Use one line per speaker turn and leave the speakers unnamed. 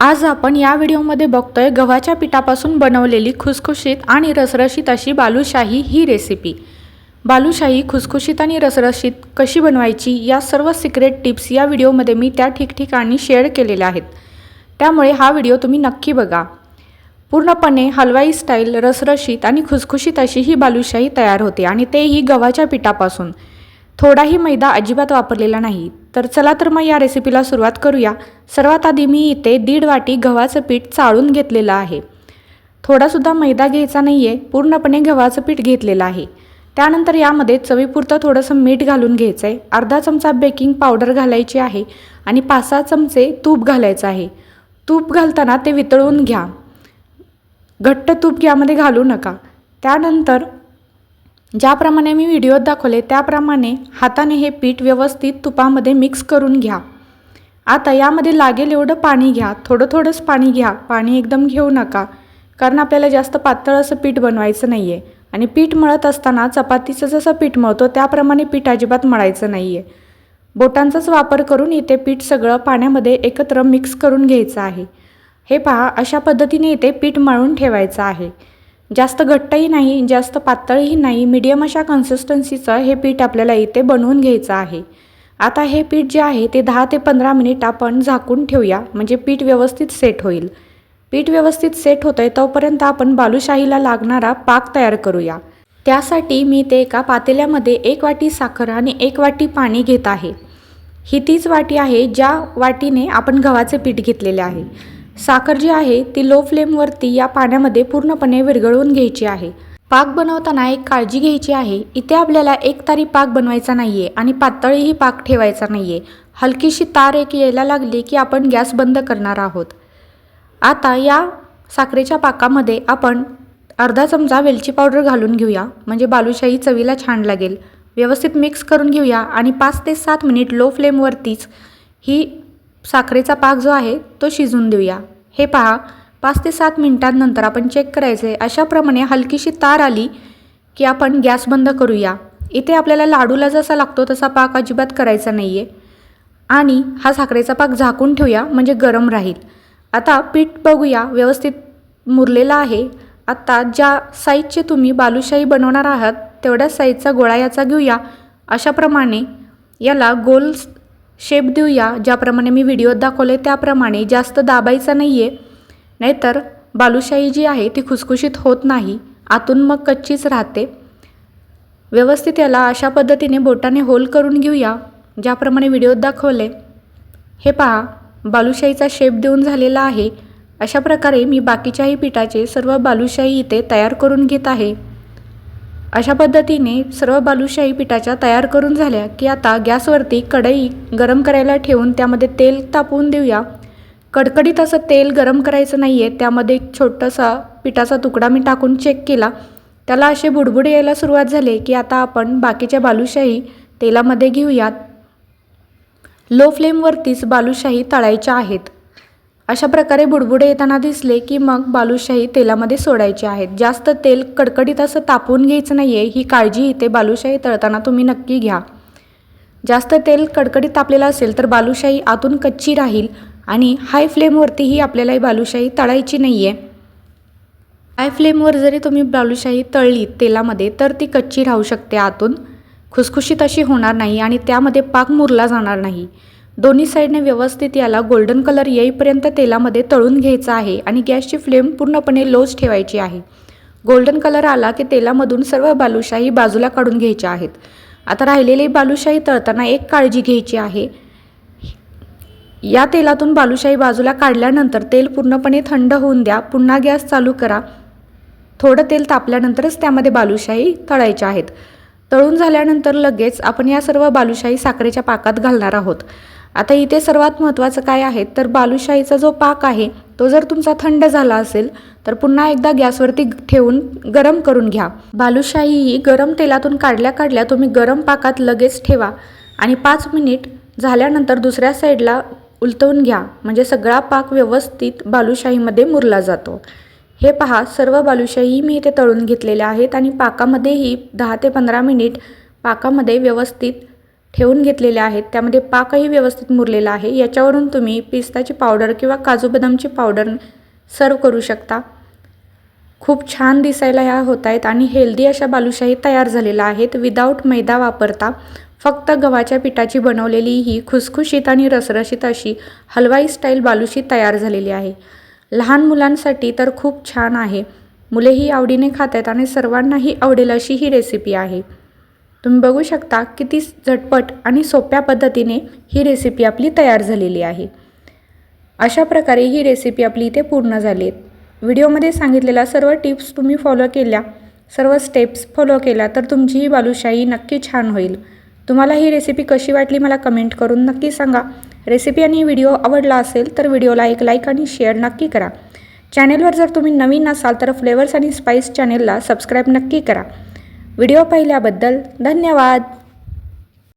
आज आपण या व्हिडिओमध्ये बघतोय गव्हाच्या पिठापासून बनवलेली खुसखुशीत आणि रसरशीत अशी बालुशाही ही रेसिपी बालुशाही खुसखुशीत आणि रसरशीत कशी बनवायची या सर्व सिक्रेट टिप्स या व्हिडिओमध्ये मी त्या ठिकठिकाणी शेअर केलेल्या आहेत. त्यामुळे हा व्हिडिओ तुम्ही नक्की बघा. पूर्णपणे हलवाई स्टाईल रसरशीत आणि खुसखुशीत अशी ही बालुशाही तयार होते आणि तेही गव्हाच्या पिठापासून. थोडाही मैदा अजिबात वापरलेला नाही. तर चला तर मग या रेसिपीला सुरुवात करूया. सर्वात आधी मी इथे दीड वाटी गव्हाचं पीठ चाळून घेतलेलं आहे. थोडासुद्धा मैदा घ्यायचा नाही आहे पूर्णपणे गव्हाचं पीठ घेतलेलं आहे. त्यानंतर यामध्ये चवीपुरतं थोडंसं मीठ घालून घ्यायचं आहे अर्धा चमचा बेकिंग पावडर घालायची आहे आणि पाच सहा चमचे तूप घालायचं आहे. तूप घालताना ते वितळून घ्या. घट्ट तूप यामध्ये घालू नका. त्यानंतर ज्याप्रमाणे मी व्हिडिओत दाखवले त्याप्रमाणे हाताने हे पीठ व्यवस्थित तुपामध्ये मिक्स करून घ्या. आता यामध्ये लागेल एवढं पाणी घ्या थोडं थोडंच पाणी घ्या पाणी एकदम घेऊ नका कारण आपल्याला जास्त पातळ असं पीठ बनवायचं नाही आहे आणि पीठ मळत असताना चपातीचं जसं पीठ मळतो त्याप्रमाणे पीठ अजिबात मळायचं नाही आहे बोटांचाच वापर करून इथे पीठ सगळं पाण्यामध्ये एकत्र मिक्स करून घ्यायचं आहे. हे पहा अशा पद्धतीने इथे पीठ मळून ठेवायचं आहे. जास्त घट्टही नाही जास्त पातळही नाही मीडियम अशा कन्सिस्टन्सीचं हे पीठ आपल्याला इथे बनवून घ्यायचं आहे. आता हे पीठ जे आहे ते दहा ते पंधरा मिनिट आपण झाकून ठेवूया म्हणजे पीठ व्यवस्थित सेट होईल. पीठ व्यवस्थित सेट होतं आहे तोपर्यंत आपण बालुशाहीला लागणारा पाक तयार करूया. त्यासाठी मी ते एका पातेल्यामध्ये एक वाटी साखर आणि एक वाटी पाणी घेत आहे. ही तीच वाटी आहे ज्या वाटीने आपण गव्हाचे पीठ घेतलेले आहे. साखर जी आहे ती लो फ्लेमवरती या पाण्यामध्ये पूर्णपणे विरघळवून घ्यायची आहे. पाक बनवताना एक काळजी घ्यायची आहे इथे आपल्याला एक तारी पाक बनवायचा नाही आहे आणि पातळीही पाक ठेवायचा नाही आहे हलकीशी तार एक यायला लागली की आपण गॅस बंद करणार आहोत. आता या साखरेच्या पाकामध्ये आपण अर्धा चमचा वेलची पावडर घालून घेऊया म्हणजे बालुशाही चवीला छान लागेल. व्यवस्थित मिक्स करून घेऊया आणि पाच ते सात मिनिट लो फ्लेमवरतीच ही साखरेचा पाक जो आहे तो शिजून देऊया. हे पहा पाच ते सात मिनिटांनंतर आपण चेक करायचे अशाप्रमाणे हलकीशी तार आली की आपण गॅस बंद करूया. इथे आपल्याला लाडूला जसा लागतो तसा पाक अजिबात करायचा नाही आहे आणि हा साखरेचा पाक झाकून ठेवूया म्हणजे गरम राहील. आता पीठ बघूया व्यवस्थित मुरलेलं आहे. आता ज्या साईजचे तुम्ही बालुशाही बनवणार आहात तेवढ्या साईजचा गोळा याचा घेऊया. अशाप्रमाणे याला गोल शेप देऊया ज्याप्रमाणे मी व्हिडिओत दाखवले त्याप्रमाणे. जास्त दाबायचा नाही आहे नाहीतर बालुशाही जी आहे ती खुसखुशीत होत नाही. आतून मग कच्चीच राहते. व्यवस्थित याला अशा पद्धतीने बोटाने होल करून घेऊया ज्याप्रमाणे व्हिडिओत दाखवले हे पहा बालुशाहीचा शेप देऊन झालेला आहे. अशा प्रकारे मी बाकीच्याही पिठाचे सर्व बालुशाही इथे तयार करून घेत आहे. अशा पद्धतीने सर्व बालुशाही पिठाच्या तयार करून झाल्या की आता गॅसवरती कढई गरम करायला ठेवून त्यामध्ये तेल तापवून देऊया. कडकडीत असं तेल गरम करायचं नाही आहे त्यामध्ये एक छोटासा पिठाचा तुकडा मी टाकून चेक केला. त्याला असे बुडबुडे यायला सुरुवात झाली की आता आपण बाकीच्या बालुशाही तेलामध्ये घेऊयात. लो फ्लेमवरतीच बालुशाही तळायच्या आहेत. अशा प्रकारे बुडबुडे येताना दिसले की मग बालुशाही तेलामध्ये सोडायचे आहेत. जास्त तेल कडकडीत असं तापवून घ्यायचं नाही आहे ही काळजी इथे बालुशाही तळताना तुम्ही नक्की घ्या. जास्त तेल कडकडीत तापलेलं असेल तर बालुशाही आतून कच्ची राहील आणि हाय फ्लेमवरतीही आपल्याला ही बालुशाही तळायची नाही आहे हाय फ्लेमवर जरी तुम्ही बालुशाही तळली तेलामध्ये तर ती कच्ची राहू शकते आतून. खुसखुशीत अशी होणार नाही आणि त्यामध्ये पाक मुरला जाणार नाही. दोन्ही साईडने व्यवस्थित याला गोल्डन कलर येईपर्यंत तेलामध्ये तळून घ्यायचा आहे आणि गॅसची फ्लेम पूर्णपणे लोच ठेवायची आहे. गोल्डन कलर आला की तेलामधून सर्व बालुशाही बाजूला काढून घ्यायच्या आहेत. आता राहिलेली बालुशाही तळताना एक काळजी घ्यायची आहे. या तेलातून बालुशाही बाजूला काढल्यानंतर तेल पूर्णपणे थंड होऊन द्या. पुन्हा गॅस चालू करा. थोडं तेल तापल्यानंतरच त्यामध्ये बालुशाही तळायच्या आहेत. तळून झाल्यानंतर लगेच आपण या सर्व बालुशाही साखरेच्या पाकात घालणार आहोत. आता इथे सर्वात महत्त्वाचं काय आहे? तर बालुशाहीचा जो पाक आहे तो जर तुमचा थंड झाला असेल तर पुन्हा एकदा गॅसवरती ठेवून गरम करून घ्या. बालुशाही ही गरम तेलातून काढल्या काढल्या तुम्ही गरम पाकात लगेच ठेवा आणि पाच मिनिट झाल्यानंतर दुसऱ्या साईडला उलटवून घ्या. म्हणजे सगळा पाक व्यवस्थित बालुशाहीमध्ये मुरला जातो. हे पहा सर्व बालुशाही मी इथे तळून घेतलेल्या आहेत आणि पाकामध्येही दहा ते पंधरा मिनिट पाकामध्ये व्यवस्थित ठेवून घेतलेले आहेत. त्यामध्ये पाकही व्यवस्थित मुरलेला आहे. याच्यावरून तुम्ही पिस्ताची पावडर किंवा काजू बदामची पावडर सर्व करू शकता. खूप छान दिसायला ह्या होत आहेत आणि हेल्दी अशा बालुशाही तयार झालेल्या आहेत. विदाऊट मैदा वापरता. फक्त गव्हाच्या पिठाची बनवलेली ही खुसखुशीत आणि रसरशीत अशी हलवाई स्टाईल बालुशी तयार झालेली आहे. लहान मुलांसाठी तर खूप छान आहे. मुलेही आवडीने खात आहेत आणि सर्वांनाही आवडेल अशी ही रेसिपी आहे. तुम्ही बघू शकता किती झटपट आणि सोप्या पद्धतीने ही रेसिपी आपली तयार झालेली आहे. अशा प्रकारे ही रेसिपी आपली इथे पूर्ण झाली. आहे व्हिडिओमध्ये सांगितलेल्या सर्व टिप्स तुम्ही फॉलो केल्या. सर्व स्टेप्स फॉलो केल्या तर तुमची ही बालुशाही नक्की छान होईल. तुम्हाला ही रेसिपी कशी वाटली मला कमेंट करून नक्की सांगा. रेसिपी आणि व्हिडिओ आवडला असेल तर व्हिडिओला एक लाईक आणि शेअर नक्की करा. चॅनेलवर जर तुम्ही नवीन असाल तर फ्लेवर्स आणि स्पाईस चॅनेलला सबस्क्राईब नक्की करा. व्हिडिओ पाहिल्याबद्दल धन्यवाद.